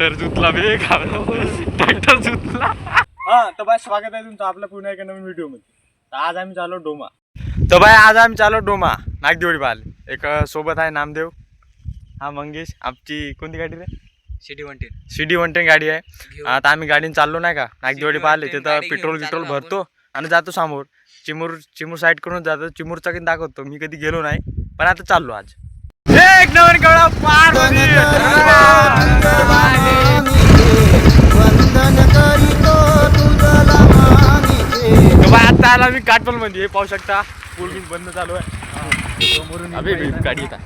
Tractor जुतला बे tractor जुतला. हा तर बाय स्वागत आहे तुमचं आपल्या पुन्हा एका नवीन व्हिडिओमध्ये तर आज आम्ही चाललो डोमा. तर बाय आज आम्ही चाललो डोमा. नागदेवडी पाल एक सोबत आहे नामदेव. हा मंगेश. आमची कोणती गाडी रे? सिटी म्हणते सी डी वन टेन गाडी आहे. आता आम्ही गाडीने चाललो नाही का? नागदेवडी पाहिले 110 तिथं पेट्रोल गिट्रोल भरतो आणि जातो समोर. चिमूर चिमूर साईड करून जातो. चिमूरचा दाखवतो. मी कधी गेलो नाही. पण आता चाललो आज. एक नवीन कळा पार आता आला मी काटपलमध्ये हे पाहू शकता पूल बिल बंद चालू आहे. समोरून गाडी हे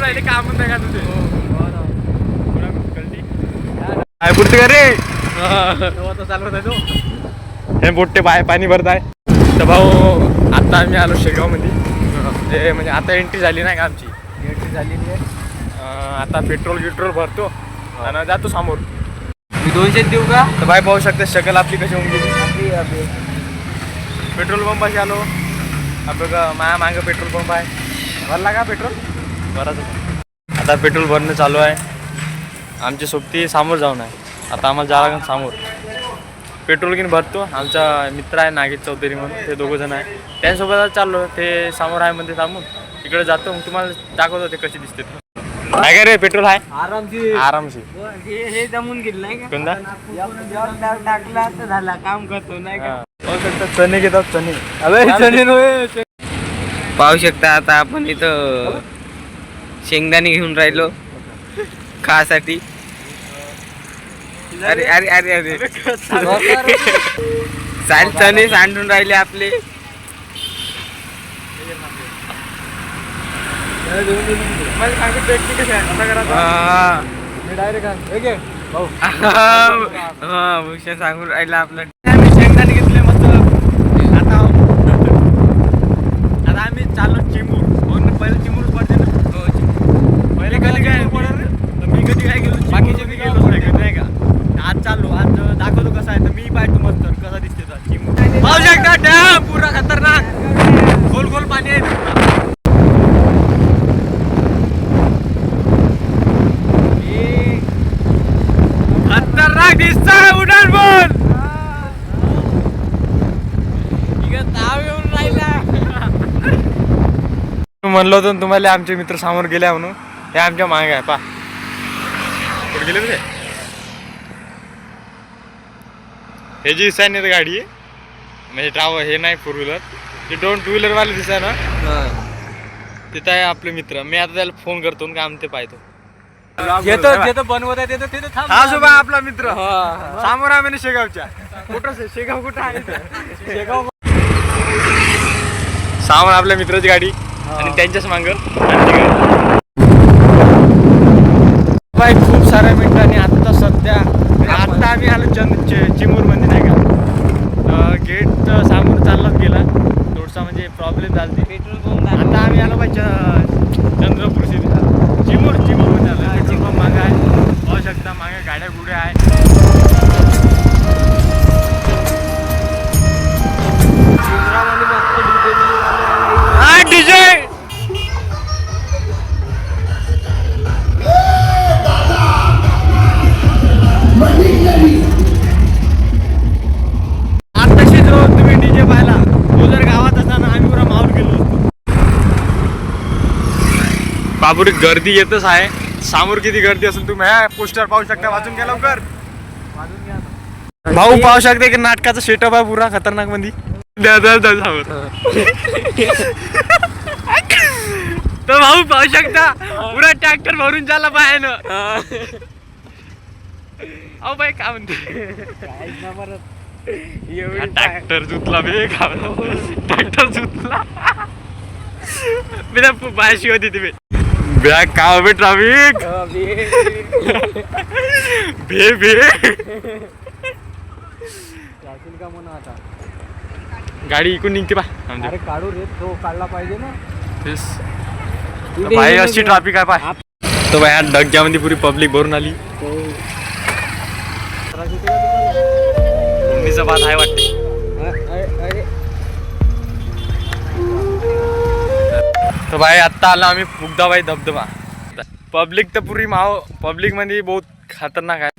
राहिले, काम नाही का तुझे? काय पुरते का रे हे मोठे पाय पाणी भरत आहे. तर भाऊ आता आम्ही आलो शेगावमध्ये ते म्हणजे आता एंट्री झाली नाही का आमची? एंट्री अं, आता पेट्रोल गिट्रोल भरतो. आणि जातो समोर. मी दोनशे देऊ का? तर बाय पाहू शकता शकल आपली कशी होऊन गेली. पेट्रोल पंपाशी आलो. आपलं माया मागं पेट्रोल पंप आहे. भरला का पेट्रोल भरायचं. आता पेट्रोल भरणं चालू आहे. आमची सोबती समोर जाऊन आहे. आता आम्हाला जावं लागेल समोर. पेट्रोल घेऊन भरतो. आमचा मित्र आहे नागेश चौधरी म्हणून ते दोघं जण आहे. त्यांच्यासोबत चाललो. ते समोर आहे म्हणते थांबून. तिकडे जातो. मग तुम्हाला दाखवतो ते कसे दिसते. काय काय रे? पेट्रोल आहे? आरामशी आरामशी हे हे जमून गेलं नाही कोणता? का टाकला तर झाला. काम करतो नाही हा. पाहू शकता चणे घेतात चणे. अबे पाहू शकता आता आपण इथं शेंगदाणे घेऊन राहिलो. खासाठी. अरे अरे अरे अरे. चाल चणे सांडून राहिले आपले. हा. हा, भूषण सांगून राहिला आपलं आम्ही शेंगदाणे घेतले मस्त आता आता आम्ही चाललो चिमूर म्हणून पहिले चिमूर पडते ना पहिले कधी काय तर मी कधी काय गेलो बाकीचे मी गेलो नाही कधी नाही का आज चाललो आज दाखवतो कसा आहे तर मी पाहतो मस्त कसा दिसते पाहू शकता डॅम पुरा खतरनाक. खोल खोल पाणी आहे. म्हणलं होतं तुम्हाला आमचे मित्र समोर गेले म्हणून. हे आमच्या मागे आहे पा. गेले ते हे जी दिसाय नाही गाडी आहे. म्हणजे ट्राव हे नाही फोर व्हीलर ते दोन टू व्हीलर वाले दिसाय ना तिथं आहे आपले मित्र. मी आता त्याला फोन करतो आणि काम ते पाहतो. बनवत आहे तिथं तिथं थांब हा सुभा आपला मित्र. समोर आम्ही शेगावच्या. कुठं शेगाव कुठं आहे शेगाव समोर आपल्या मित्राची गाडी आणि त्यांच्याच मांग. बाय खूप साऱ्या मिनिटांनी आत्ता सध्या आत्ता आम्ही आलो चंद चिमूरमध्ये नाही का? गेट समोर चाललाच गेला. थोडसा म्हणजे प्रॉब्लेम झाला पेट्रोल पंप आता आम्ही आलो पाहिजे चंद्रपूर सिटी. चिमूर चिमूरमध्ये आलो पेट्रोल पंप मागं आहे. पाहू शकता मागे गाड्या गुड्या आहे पुरी गर्दी येतच आहे. समोर किती गर्दी असेल तुम्ही पोस्टर पाहू शकता. वाचून घ्या लवकर. भाऊ पाहू शकता की नाटकाचा सेटअप आहे पुरा खतरनाकमध्ये तर भाऊ पाहू शकता पुरा ट्रॅक्टर भरून चालला बाहेर अहो बाई काय म्हणते? ट्रॅक्टर जुतला बे ट्रॅक्टर जुतला. बिना बायशी होती तुम्ही बॅग का बे ट्रॅफिक। भे भे का म्हणा आता? गाडी इकून निघते पा अरे काढू रे तो काढला पाहिजे ना। तेच तर भाई अशी ट्रॅफिक आहे. पाय. तर भाई ह्या डग्यामध्ये पुरी पब्लिक भरून आली. मम्मीचा भात आहे वाटते. तर भाई आत्ता आला आम्ही मुग्धाबाई धबधबा. पब्लिक तर पुरी माव पब्लिकमध्ये बहुत खतरनाक आहे.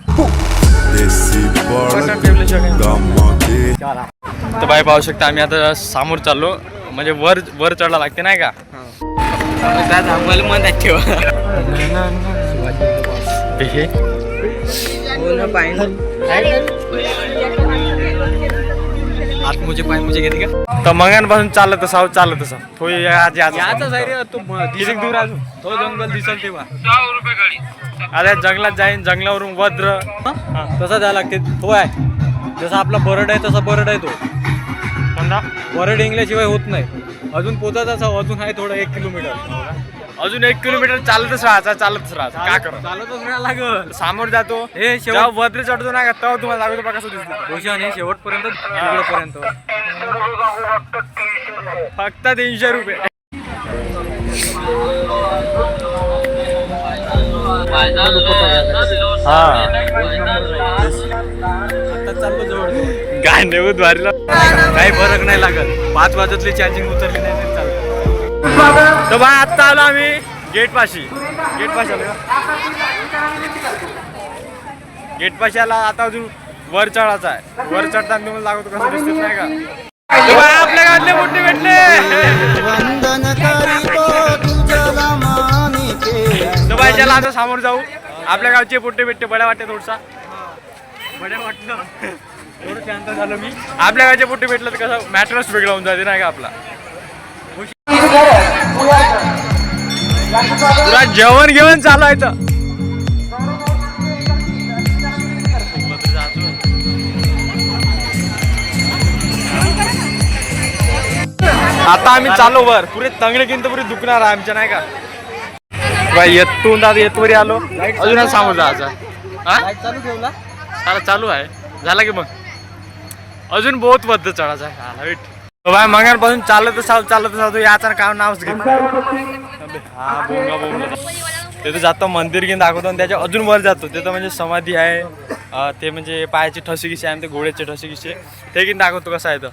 तर भाई पाहू शकता आम्ही आता समोर चाललो. म्हणजे वर वर चढला लागते नाही का? आम्हाला मनात ठेवा हे हो आत मुझे पाय मुझे घेते का? तर मंगांपासून चालत असावं चालत असावं. तो आज याचाच आहे रे तो किती दूर अजून तो जंगल दिसल तेव्हा. अरे जंगलात जाईन जंगलावरून वज्र. तसा द्यायला लागते. तो आहे. जसा आपला बरड आहे तसा बरड आहे तो. कोणता? बरड इंगल्याशिवाय होत नाही. अजून पोचायचं असं अजून आहे थोडं एक किलोमीटर. अजून एक किलोमीटर चालतच राहायचा चालतच राहायचा. का करा चालतच राहायला लागल. समोर जातो. हे शेवट- वज्र चढतो ना का तेव्हा तुम्हाला लागतो बघा कसं दिसतं. भूषण हे शेवटपर्यंत तिकडपर्यंत. फक्त तीनशे रुपये. हा. आता चाललो जवळ. गांडे द्वारीला काही फरक नाही लागत. पाच वाजतली चार्जिंग उतरली नाही तर बा आत्ता आलो आम्ही गेटपाशी गेटपाशी आलो. गेटपाशी आला आता अजून वर चढायचा आहे. वर चढताना तुम्हाला लागतो कसं दिसत नाही का? आपल्या गावातले मोठे भेटले. तर बाई चला आता समोर जाऊ. आपल्या गावचे पोट्टे भेटते बड्या वाटते थोडसा बड्या वाटलं थोडं शांत झालं मी आपल्या गावचे पोट्टे भेटलं तर कसं मॅटरच वेगळा होऊन जाते नाही का आपला? तुला जेवण घेऊन चालू आहे तर आता आम्ही चालू वर. पुरे तंगडे किंत पुरे दुखणार आहे आमच्या नाही का? बाई येतून आता येतवरी आलो. अजून सांगू जा चालू ठेवला चालू आहे. झाला की मग. अजून बहुत बद्ध चढायचा आहे. आला वेट. बाय मंगारपासून चालत चालत चालत चालतो याचं काम नावच घेत हा बोंगा बोंगा तिथं जातो मंदिर घेऊन दाखवतो आणि त्याच्या अजून वर जातो. तिथं म्हणजे समाधी आहे. ते म्हणजे पायाचे ठसे किसे आहे आणि ते घोड्याचे ठसे किसे ते घेऊन दाखवतो कसं आहे तर.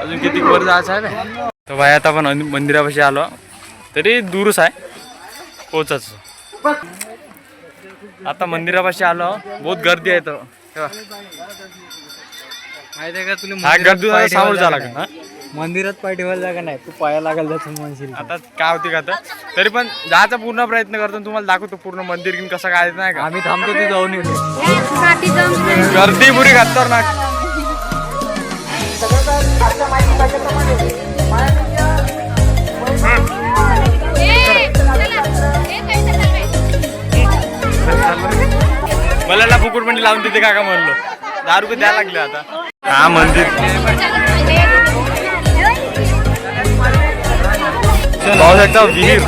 अजून किती वर जायचं आहे तर बाय आता आपण मंदिरापाशी आलो. तरी दूरच आहे. पोचच आता मंदिरापाशी आलो. बहुत गर्दी आहे तर. माहिती आहे का तुला हा मंदिरात पाय समोर ठेवायला जागा लागेल नाही. मंदिरात पाय ठेवायला जागा नाही. तू पाया लागायला जातो म्हणशील आता काय होते का आता तरी पण जायचा पूर्ण प्रयत्न करतो आणि तुम्हाला दाखवतो पूर्ण मंदिर घेऊन कसं काय नाही का? आम्ही थांबतो तू जाऊन येतो. गर्दी पुरी खतरनाक. मला ना फुकुट मंडी लावून तिथे काका म्हणलो. दहा रुपये द्यायला लागले आता. हा मंदिर. पाहू शकता विहीर.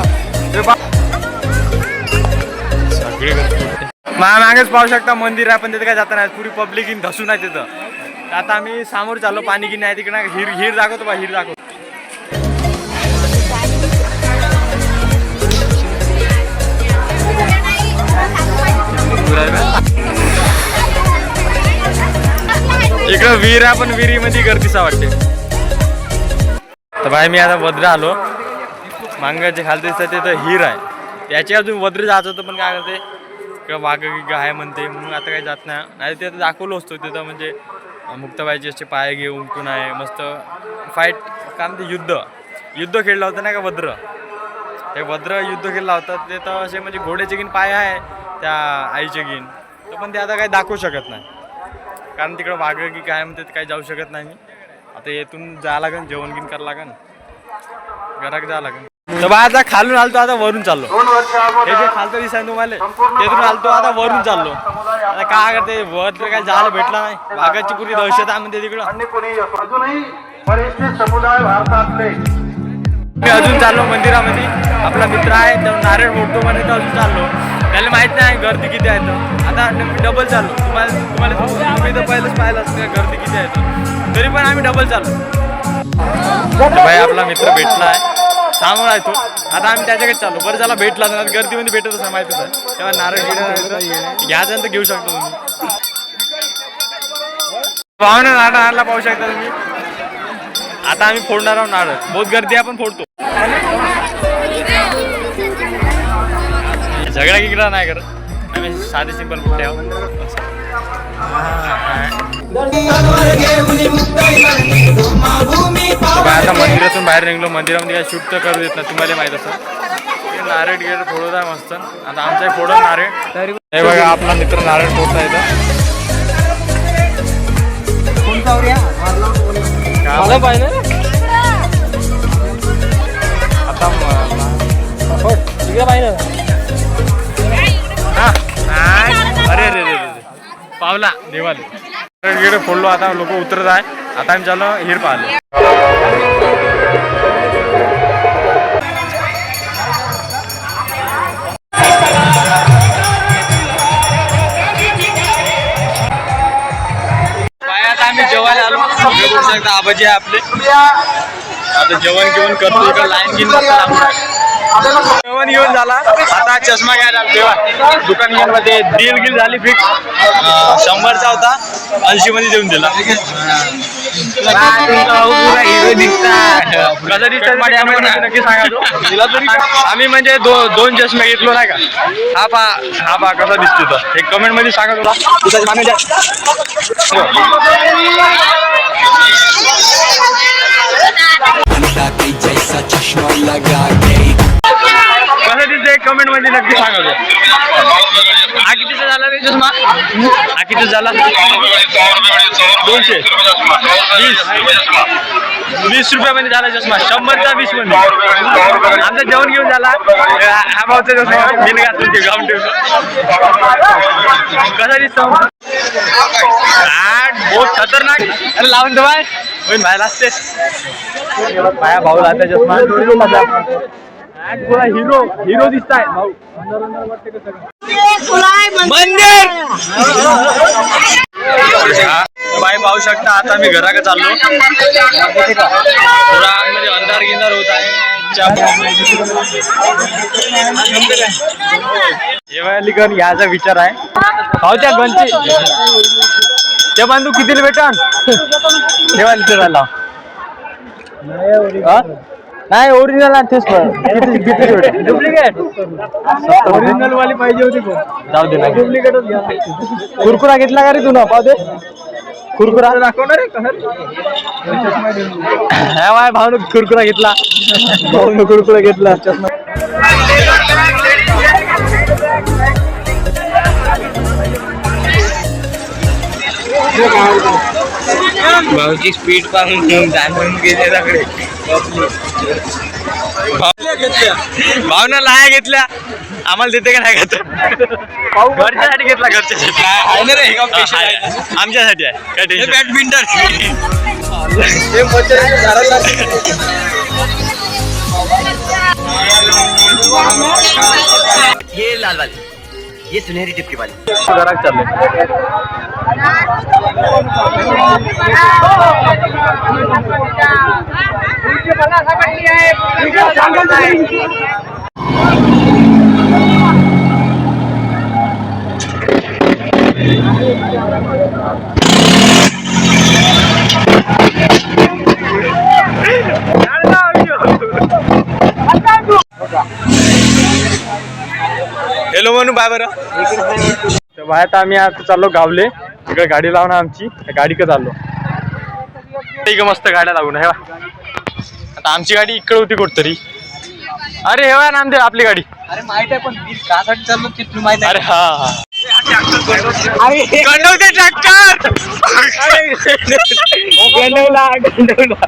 मागेच पाहू शकता मंदिर आहे पण तिथे काय जाता नाही. पुरी पब्लिक इन धसून आहे तिथं. आता आम्ही समोर चाललो पाणी की नाही तिकडे. हिर हिर दाखवतो बा हिर दाखवतो. इकडं विहीर आहे पण विहिरीमध्ये गर्दीचा वाटते. तर भाई मी आता वद्र आलो. मांगाचे खालते दिसतं तर हिर आहे. त्याची अजून वद्र जायचं होतं पण काय करते किंवा वाघ गिघ आहे म्हणते म्हणून आता काही जात नाही. नाही ते दाखवलं असतो तिथं म्हणजे मुक्ताबाईचे असे पाय घेऊन उमटून आहे मस्त फाईट काय म्हणते युद्ध. युद्ध खेळलं होतं नाही का वद्र? ते वद्र युद्ध खेळला होता ते तर असे म्हणजे घोड्याचे गिन पाय आहे त्या आईचे गिन तर पण ते आता काही दाखवू शकत नाही. कारण तिकडं वाघ की काय म्हणते ते काही जाऊ शकत नाही. मी आता येथून जावं लागेल जेवण गिन करावं लागेल घरात जावं लागेल तर बा आता खालून आलतो आता वरून चाललो. हे जे खालतं दिसाय तुम्हाला तिथून आलतो आता वरून चाललो. आता काय करते वर तर काय जायला भेटला नाही. वाघाची पुरी दहशत आहे म्हणते तिकडं. समुदाय भारतातले मी अजून चाललो मंदिरामध्ये. आपला मित्र आहे तो नारळ मोठतो म्हणे तर अजून चाललो. त्याला माहीत नाही गर्दी किती आहे तर. आता डबल चाललो. तुम्हाला तुम्हाला तुम्ही तर पहिलंच पाहिलं असतं गर्दी किती आहे तर. तरी पण आम्ही डबल चाललो. तर भाई आपला मित्र भेटला आहे. समोर आहे तो. आता आम्ही त्याच्याकडे चाललो. बरं त्याला भेटला तर. गर्दीमध्ये भेटतच नाही माहितीच आहे. तेव्हा नारळ गिरं घ्यायचं तर घेऊ शकतो तुम्ही. पाहुणे नारळ आणला पाहू शकता तुम्ही. आता आम्ही फोडणार आहोत नारळ. बहुत गर्दी आपण फोडतो. झगडा गिगडा नाही करत. आम्ही साधे सिंपल कुठे आता मंदिरातून बाहेर निघलो मंदिरामध्ये काय शूट तर करू देत नाही तुम्हाला माहीत असं नारळ गिरळ फोडत आहे मस्त. आता आमच्या फोडत नारळ. हे बघा आपला मित्र नारळ फोडता येतं पाहिजे आता हा पावला देवाले. फोडलो आता लोक उतरत आहे. आता आम्ही चाललो हिर पाहिलं आता आम्ही जेवायला आलो. बघू शकता आबाजी आहे आपले. आता जेवण घेऊन करतो इकडं लाईन घेऊन जेवण येऊन झाला. आता चष्मा घ्यायला तेव्हा. दुकान घेऊन मध्ये डील गिल झाली फिक्स शंभरचा होता. ऐंशी मध्ये देऊन दिला. कसं दिसतं नक्की सांगा आम्ही म्हणजे दोन चष्मे घेतलो नाही का? हा पा हा पा कसा दिसतो एक कमेंटमध्ये सांगा तुला. कमेंटमध्ये नक्की सांगा तो हा कितीचा झाला रे चष्मा हा किती झाला? दोनशे. वीस. वीस रुपयामध्ये झाला चष्मा. शंभरचा वीसमध्ये आमचं जेवण घेऊन झाला. हा भाऊचा चष्मा. मी घातून ठेव गाऊन ठेवतो कसा दिसतो? आठ बहुत खतरनाक. अरे लावून होईन बाहेर असते भाऊ राहते चष्मा. पुरा हिरो हिरो दिसताय. भाऊ. मंदिर! बाई पाहू शकता आता मी घराकडे चाललो. म्हणजे अंधार गिंधार होत आहे. जेवायलीकर याचा विचार आहे. भाऊ त्या गणचे ते बांधू कितीला भेटन? ठेवा लिटरला नाही ओरिजिनल तेच डुप्लिकेट ओरिजिनल वाली पाहिजे होती जाऊ दे नाही डुप्लिकेटच घ्या. कुरकुरा घेतला का रे तू ना? दे. कुरकुरा. दाखवणार रे भाऊ कुरकुरा घेतला. भाऊ कुरकुरा घेतला. चष्मा भाऊची स्पीड पाहून जाणून गेले सगळे भावना लाया घेतल्या. आम्हाला देते का नाही घेत घरच्यासाठी घेतला घरच्यासाठी. आमच्यासाठी आहे. काय टेन्शन बॅडमिंटन ये लाल वाली. ये सुनहरी टिपकी वाली. घरात चालले हॅलो म्हणू बाय बरं. तर बाहेर आता आम्ही आता चाललो गावले. तिकडे गाडी लावणार आमची. त्या गाडीकडे चाललो आहे मस्त गाड्या लागून हे. आता आमची गाडी इकडे होती कुठतरी. अरे हे बघ ना आमची आपली गाडी. अरे माहीत आहे पण मी कासाठी चाललो ते तुला माहीत अरे हा हा. गंडवते ट्रॅक्टर. गंडवला गंडवला.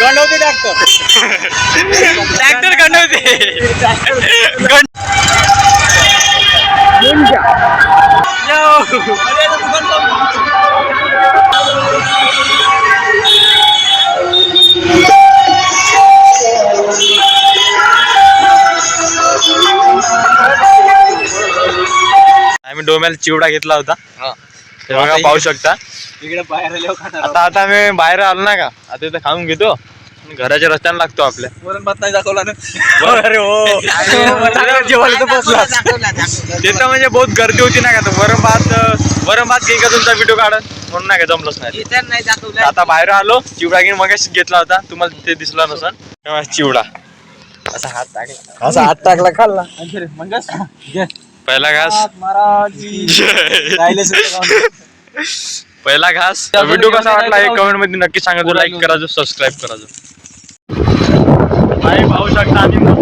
गंडवते ट्रॅक्टर. ट्रॅक्टर गंडवते. गंड-. आम्ही डोम्याला चिवडा घेतला होता. ते बघा पाहू शकता. इकडे बाहेर आल्यावर खाणार आता आता आम्ही बाहेर आलो ना का? आता इथं खाऊन घेतो. घराच्या रस्त्याने लागतो आपल्या. वरण भात नाही दाखवला ना. अरे हो. जेवायला तर बसला ते तर म्हणजे बहुत गर्दी होती ना का तर वरम भात वरम भात घेई का तुमचा व्हिडिओ काढत म्हणून नाही का जमलंच नाही. आता बाहेर आलो चिवडा घेऊन मग घेतला होता. तुम्हाला ते दिसला नसन तेव्हा चिवडा. असा हात टाकला. असा हात टाकला खाल्ला. पहिला घास. पहिला घास. व्हिडिओ कसा वाटला हे कमेंटमध्ये नक्की सांगा. जो लाईक करा जो सबस्क्राईब करा जो भाई